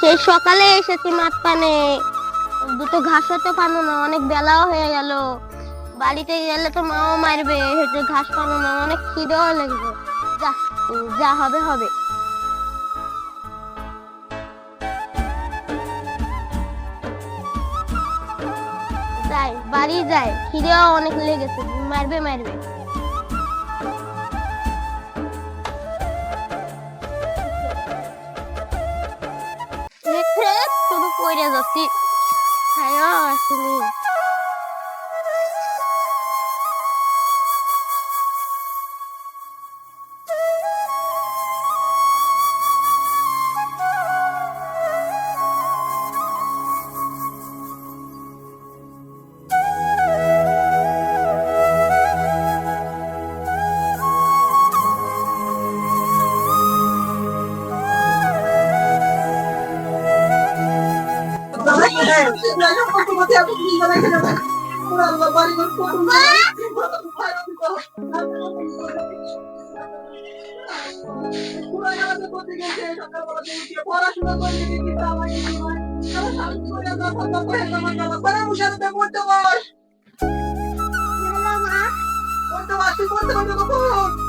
সেই সকালে এসেছি মাঠ পানে দুটো ঘাস হতে পানো না, অনেক বেলাও হয়ে গেল। বাড়িতে গেলে তো মাও মারবে হেঁটে ঘাস পানো না, অনেক খিদেও লাগবে যা যা হবে হবে। যাই, বাড়ি যাই, খিদেও অনেক লেগেছে। মারবে মারবে। Глория, за ты. Алло, сынок. পড়াশোনা করে আমাকে আমার শান্তি করে দাও কথা করে তোমার বাবা করে মুশারতে পড়তে বস বস তুই পড়তে পারবে কখন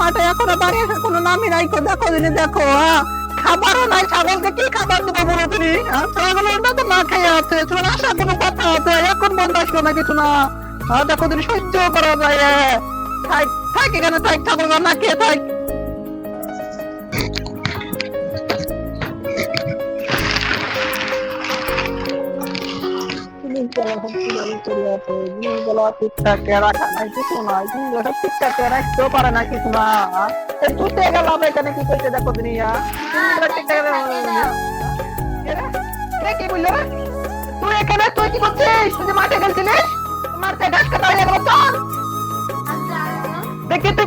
মাঠে এখনও বাড়ি এসে কোনো নামই নাই কো দেখো দিনে দেখো হ্যাঁ? খাবারও নাই, ছাগলকে কি খাবার দেবো বলো তুমি ছাগলের ছাগল ওটা তো না খেয়ে আছে, তোমার আসার কোনো কথা আছে এখন বন্ধ আসলো না কিছু না হ্যাঁ দেখো দিন সহ্য করা যায়। থাক থাক এখানে, থাক, ছাগল না খেয়ে থাক ঠিকঠাক রাখা নাই কিছু নাই জিনিসগুলো ঠিকঠাক রাখতেও পারে না কিছু না ধুতে গেলাম এখানে কি করছে দেখো দুনিয়া কি বলল? তুই এখানে তুই কি করছিস তুই মাঠে গেছিলিস মাঠে ঘাস কাটা হয়ে গেল চল দেখি তুই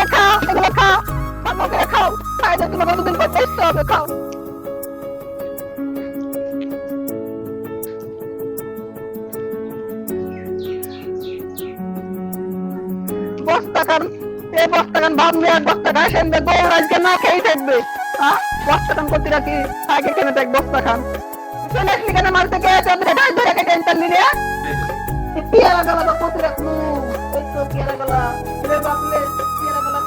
না খা এগুলো খা ভালো করে খাও খাইলে তোমার কতদিন পর বেচতে হবে খাও বস্তা খান এই বস্তা খান ভাবলে এক বস্তা খাই সেন দেখব আজকে না খেয়েই থাকবে হ্যাঁ বস্তা খান করতে রাখি আগে কেনে দেখ বস্তা খান চলে আসলি কেন মার থেকে চন্দ্রে ঢাই ধরে কে টেনশন নিলে পিয়ারা গলা করতে রাখলু এই তো পিয়ারা গলা রে বাপলে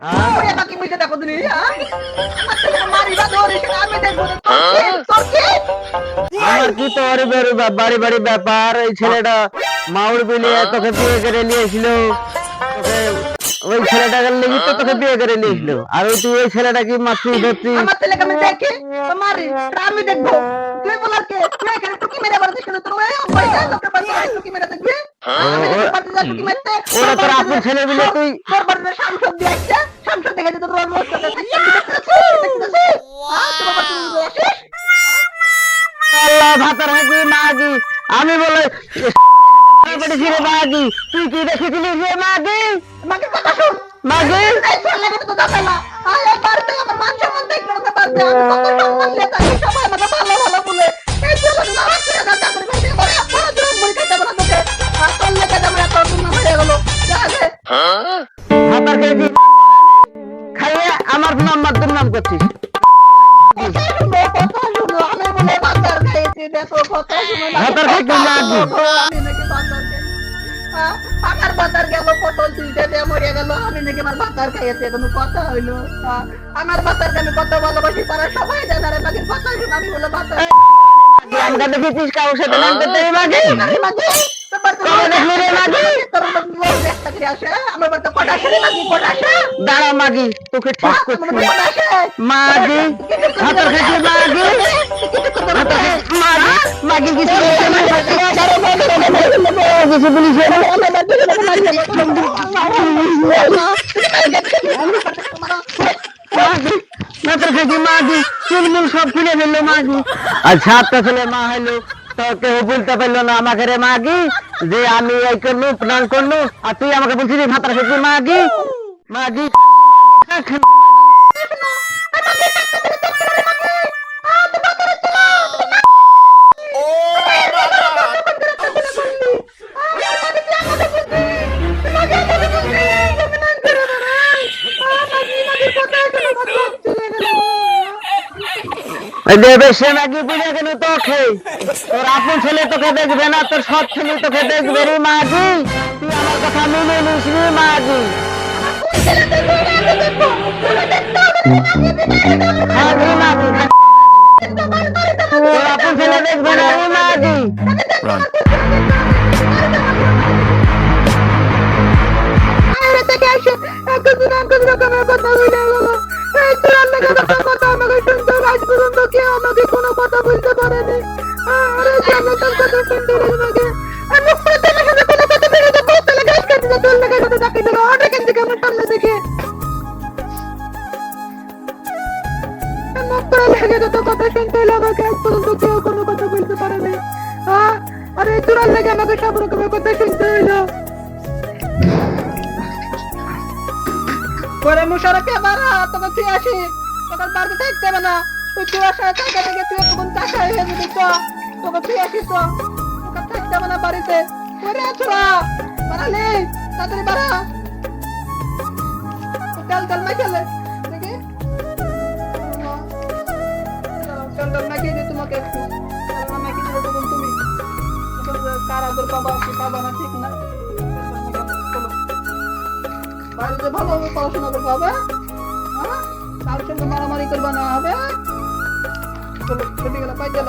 হ্যাঁ? ওরে বাকি মুইতে দেখো তুমি হ্যাঁ মারিবা ধরিস আমি দেখব না। কি? তোর কি? আমার কি তো অরে বেরো বাড়ি বাড়ি ব্যাপার? এই ছেলেটা মাউর বিলিয়ে তোকে বিয়ে করে নিয়েছিল তোকে ওই ছেলেটাকে লেগে তো তোকে বিয়ে করে নিয়েছিল আর ওই তুই ওই ছেলেটা কি মারছিস ধরছিস আমার ছেলেকে আমি দেখি তো আমি দেখব। তুই বলার কে? তুই এখানে টুকি মেরে বেড়াতিস কেন? তোর ওই পয়সা লোকের বাড়িতে টুকি মেরে দেখবি? ওরা তোর ছেলে তুই তোর বাড়িতে দিয়ে আসছে। দেখে তোর আল্লাহ ভাতার মাগি। আমি বলে রে মাগি তুই কি দেখেছিলিস রে মাগি? মাকে কথা শুন। মাগি? এই ছেলে তো দাঁড়ালা আয় এই বাড়িতে আমার মান সম্মান দেখল না বাড়িতে আমি কত সম্মান দিয়ে থাকি সবাই আমাকে ভালো ভালো বলে এই না আমার বাজার গেল পটল তুলতে দিয়ে মরে গেল। আমি নাকি আমার বাজার খাইয়েছে কোনো কথা হইল আমার বাজারকে আমি কত ভালোবাসি তারা সবাই জানে রে বাকি কথা শুনে আমি বলে বাজার আমাকে দেখেছিস কারোর সাথে নাম করতে দাঁড়া মাগি তোকে ঠিক করছি। কটা আসে? মাগি মাগি? মাগি মাগি কিছু বলিস মাগি সব খুলে ফেলল মাগি। আর সাতটা ছেলে মা হইল। তো কেউ বলতে পারল না আমাকে রে মাগি, যে আমি এই করলু প্ল্যান করলু, আর তুই আমাকে বলছিস ভাতার খেয়েছি মাগি। মাগি দেবে সে নাকি বুঝে গেল তোকে তোর আপন ছেলে তোকে দেখবে না, তোর সৎ ছেলে তোকে দেখবে রে মাগি। তুই আমার কথা মেনে নিস রে মাগি। মাগি মাগি তোর আপন ছেলে দেখবে না রে মাগি। কথা বলতে পারেনি। আরে, জানো তোর কথা শুনতে হবে আমাকে। আমি পুরো তোমার সাথে কোনো কথা বেরিয়ে তো বলতে লাগে আজকে দিলে তোর লেগে কথা ডাকি দিল অনেক থেকে আমার সামনে দেখে। মুখ করে লেগে যত কথা শুনতে আজ পর্যন্ত কেউ কোনো কথা বলতে পারেনি। আরে চুরার লেগে আমাকে সব রকমের কথা শুনতে হলো। বাড়া তোকে আসি তোকে বাড়িতে থাকতে না। তুই আসা জায়গা থেকে তুই তখন চাষা হয়ে যাবি তো তোকে তুই আসিস তো তোকে থাকতে হবে না বাড়িতে। করে আছোরা বাড়ালে তাড়াতাড়ি বাড়া। তেল তেল না খেলে দেখি। তেল তেল মাখিয়ে দিই তোমাকে। একটু না মাখিয়ে দিলে তখন তুমি। তখন কারাগর পাবা, কি পাবা না, ঠিক না? বাড়িতে ভালোভাবে পড়াশোনা করতে হ্যাঁ? কারোর সঙ্গে মারামারি করবে না, হবে? চলো ছুটি গেল পাই গেল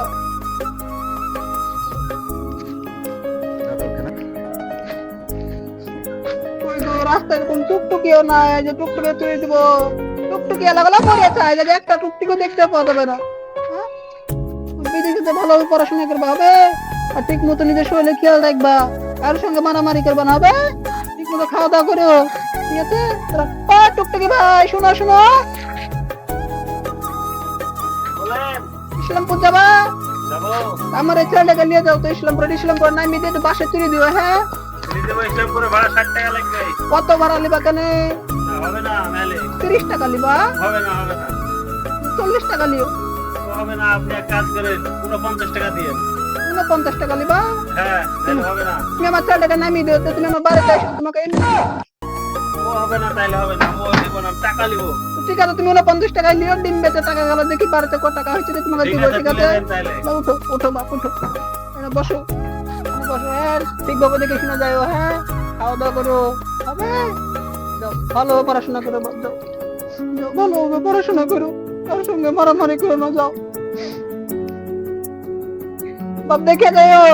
রাস্তায় কোন টুকটুকিও নাই যে টুকটুকে তুলে দিব টুকটুকি এলাকালা যে একটা টুকটুকও দেখতে পাওয়া যাবে না হ্যাঁ? বিদেশে ভালোভাবে পড়াশোনা করবে হবে আর ঠিক মতো নিজের শরীরে খেয়াল রাখবা কারোর সঙ্গে মারামারি করবে না হবে ঠিক মতো খাওয়া দাওয়া করো ঠিক আছে টুকটুকি ভাই শোনো শোনো ইসলামপুর যাবা? আমার এই ছেলেটাকে নিয়ে যাও তো ইসলামপুর। ইসলামপুর নাই মিডিয়ে তো বাসে তুলে দিও হ্যাঁ? কত ভাড়া লিবা কেন তিরিশ টাকা লিবা চল্লিশ টাকা লিও হবে না আপনি এক কাজ করেন পুরো পঞ্চাশ টাকা দিয়ে। পঞ্চাশ টাকা লিবা হ্যাঁ হবে না। তুমি আমার ছেলেটাকে নামিয়ে দিও তো তুমি আমার বাড়িতে তোমাকে হবে না তাইলে হবে না টাকা নিব। তো ঠিক আছে তুমি পঞ্চাশ টাকা ডিম বেচে টাকা গেল দেখি বাড়িতে কত টাকা হয়েছে তোমাকে দিব ঠিক আছে উঠো উঠো বাপ উঠো। বসো। বসো হ্যাঁ ঠিকভাবে দেখে শুনে যাও হ্যাঁ খাওয়া দাওয়া করো হবে? ভালো পড়াশোনা করো যাও পড়াশোনা করো কারোর সঙ্গে মারামারি করো না যাও। বাপ দেখে যাও।